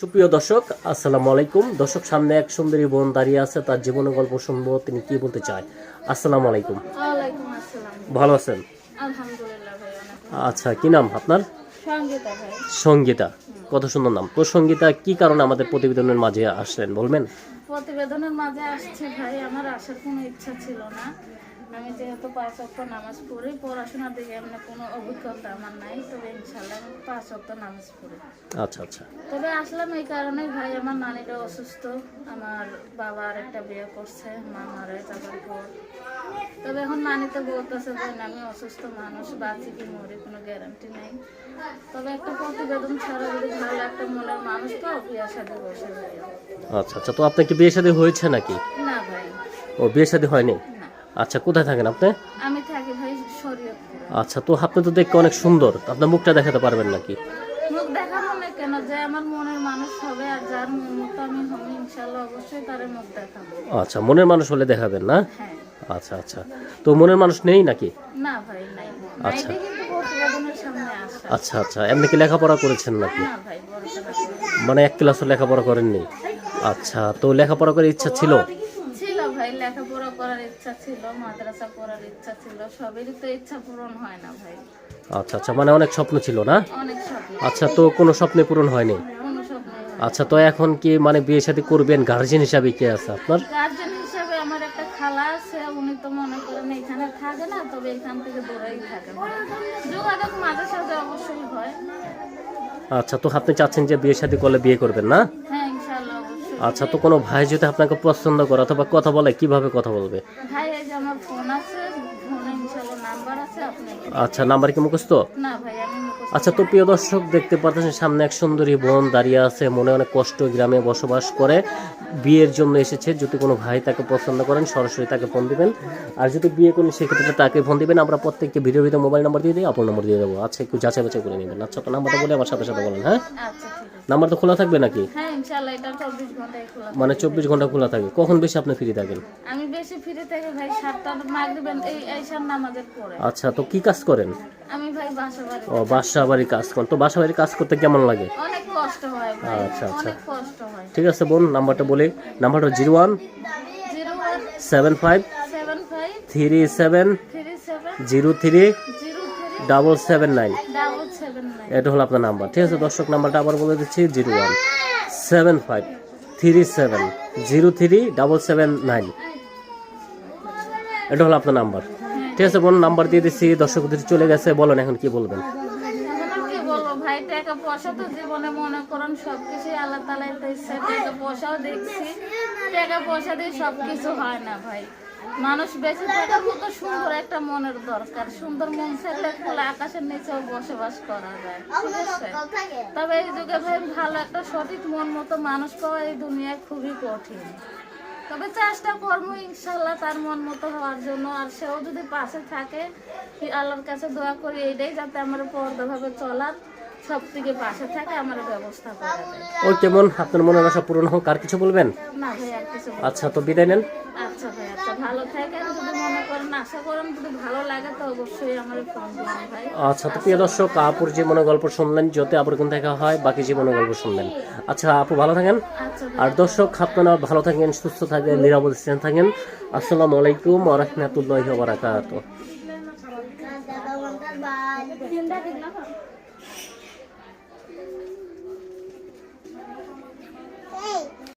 সুপ্রিয় দর্শক আসসালামু আলাইকুম। দর্শক সামনে এক সুন্দরী বোন দাঁড়িয়ে আছে তার জীবনের গল্প শুনব। তিনি কি বলতে চায়? আসসালামু আলাইকুম। ভালো আছেন? আলহামদুলিল্লাহ ভাই আচ্ছা কি নাম আপনার? সঙ্গীতা। কত সুন্দর নাম। তো সঙ্গীতা কি কারণে আমাদের প্রতিবেদনের মাঝে আসলেন বলবেন? প্রতিবেদনের মাঝে আসছে ভাই আমার আসার কোনো ইচ্ছা ছিল না। আমি যেহেতু পাঁচ অক্ট নামাজ পড়ি পড়াশোনার দিকে এমনি কোনো অভিজ্ঞতা আমার নাই তবে ইনশাল্লাহ আমি পাঁচ অক্ট নামাজ পড়ি। আচ্ছা আচ্ছা। তবে আসলাম এই কারণেই ভাই আমার নানিটা অসুস্থ আমার বাবা আর একটা বিয়ে করছে মা মারা যাবার পর। তবে এখন নানি তো বলতেছে যে আমি অসুস্থ মানুষ বাঁচি কি মরি কোনো গ্যারান্টি নেই। তবে একটা প্রতিবেদন ছাড়া যদি ভালো একটা মনের মানুষ তো বিয়ে সাথে বসে আচ্ছা আচ্ছা। তো আপনার কি বিয়ে শাদী হয়েছে নাকি? না ভাই। ও বিয়ে শাদী হয়নি? না আচ্ছা কোথায় থাকেন আপনি? আমি থাকি ভাই শরীয়তপুরে। আচ্ছা তো আপনি তো দেখতে অনেক সুন্দর। আপনার মুখটা দেখাতে পারবেন নাকি? মুখ দেখাবো না কেন? যে আমার মনের মানুষ হবে আর যার মন মতো আমি হবে ইনশাল্লাহ অবশ্যই তার মুখ দেখাবো। আচ্ছা মনের মানুষ হলে দেখাবেন না? হ্যাঁ। আচ্ছা আচ্ছা। তো মনের মানুষ নেই নাকি? না ভাই নাই। আচ্ছা। আচ্ছা আচ্ছা। এমনি কি লেখাপড়া করেছেন নাকি? না ভাই মানে এক ক্লাসও লেখাপড়া করেননি? আচ্ছা তো লেখাপড়া করার ইচ্ছা ছিল? ভাই লেখাপড়া করার ইচ্ছা ছিল মাদ্রাসা পড়ার ইচ্ছা ছিল সবেরই তো ইচ্ছা পূরণ হয় না ভাই। আচ্ছা আচ্ছা মানে অনেক স্বপ্ন ছিল না? অনেক স্বপ্ন। আচ্ছা তো কোনো স্বপ্নে পূরণ হয়নি? কোনো স্বপ্ন আচ্ছা তো এখন কি মানে বিয়ে সাথে করবেন? গার্জেন হিসাবে কে আছে আপনার? গার্জেন হিসেবে আমার একটা খালা আছে উনি তো মনে করেন এখানে থাকে না তবে এখান থেকে দূরেই থাকে যোগাযোগ মাঝে সাঝে অবশ্যই হয়। আচ্ছা তো আপনি চাচ্ছেন যে বিয়ে সাথে করলে বিয়ে করবেন না? আচ্ছা তো কোনো ভাই যদি আপনাকে পছন্দ করে অথবা কথা বলে কীভাবে কথা বলবে? ভাই এই যে আমার ফোন আছে ফোনে ইনশাল্লাহ নাম্বার আছে আপনি আচ্ছা নাম্বার কি মুখস্ত না ভাই আমি আচ্ছা তো প্রিয় দর্শক দেখতে পাচ্ছেন সামনে এক সুন্দরী বোন দাঁড়িয়ে আছে মনে অনেক কষ্ট গ্রামে বসবাস করে। বিয়ের জন্য এসেছে যদি কোনো ভাই তাকে পছন্দ করেন সরাসরি তাকে ফোন দিবেন। আর যদি বিয়ে করেন সেক্ষেত্রে তাকে ফোন দিবেন। আমরা প্রত্যেককে ভিডিও ভিডিও মোবাইল নাম্বার দিয়ে দিই আপনার নম্বর দিয়ে দেবো। আচ্ছা একটু যাচাই বাছাই করে নেবেন। আচ্ছা তো নাম্বারটা বলে আমার সাথে সাথে বলেন হ্যাঁ? আচ্ছা নাম্বার তো খোলা থাকবে নাকি? হ্যাঁ মানে চব্বিশ ঘণ্টা খোলা থাকে। কখন বেশি আপনি ফ্রি থাকেন? আমি বেশি ফিরে থাকি ভাই সাতটা মাগরিবেন এই নামাজের পরে। আচ্ছা তো কি কাজ করেন? আমি ভাই বাসা বাড়ি ও বাসা বাড়ির কাজ করেন তো বাসা বাড়ির কাজ করতে কেমন লাগে? অনেক কষ্ট হয় ভাই। আচ্ছা, আচ্ছা। অনেক কষ্ট হয়। ঠিক আছে বোন নাম্বারটা বলি। নাম্বারটা zero one seven five three seven zero three double seven nine. এটা হলো আপনার নাম্বার। ঠিক আছে দর্শক নাম্বারটা আবার বলে দিচ্ছি zero one seven five three seven zero three double seven nine. এটা হলো আপনার নাম্বার। ঠিক আছে, বোন নাম্বার দিয়ে দিচ্ছি দর্শকদের চলে গেছে, বলেন এখন কি বলবেন? ভাই, টাকা পয়সা তো জীবনে মনে করেন পয়সাও দেখছি। টাকা পয়সা দিয়ে হয় না ভাই। মানুষ বেঁচে সুন্দর একটা মনের দরকার, সুন্দর মন খোলা আকাশের নিচেও বসবাস করা যায়, ঠিক আছে? তবে এই যুগে ভাই ভালো একটা সঠিক মন মতো মানুষ পাওয়া এই দুনিয়ায় খুবই কঠিন। তবে চেষ্টা করব ইনশাল্লাহ তার মন মতো হওয়ার জন্য। আর সেও যদি পাশে থাকে আল্লাহর কাছে দোয়া করি এইটাই যাতে আমার পর্দাভাবে চলার সব থেকে পাশে থাকে আমার ব্যবস্থা করে কেমন? আপনার মনের আশা পূরণ হোক আর কিছু বলবেন? না ভাই আর কিছু আচ্ছা তো বিদায় নেন। আচ্ছা। ভালো যদি মনে করেন আশা করেন যদি ভালো লাগে তো অবশ্যই আমার ফোন ভাই। আচ্ছা তো প্রিয় দর্শক আপুর জীবনের গল্প শুনলেন যত আপুর কোন দেখা হয় বাকি জীবনের গল্প শুনলেন। আচ্ছা আপু ভালো থাকেন। আচ্ছা, আর দর্শক আপনারা ভালো থাকেন সুস্থ থাকেন নিরাপদ স্থান থাকেন। আসসালামু আলাইকুম ওয়া রাহমাতুল্লাহি ওয়া বারাকাতুহু।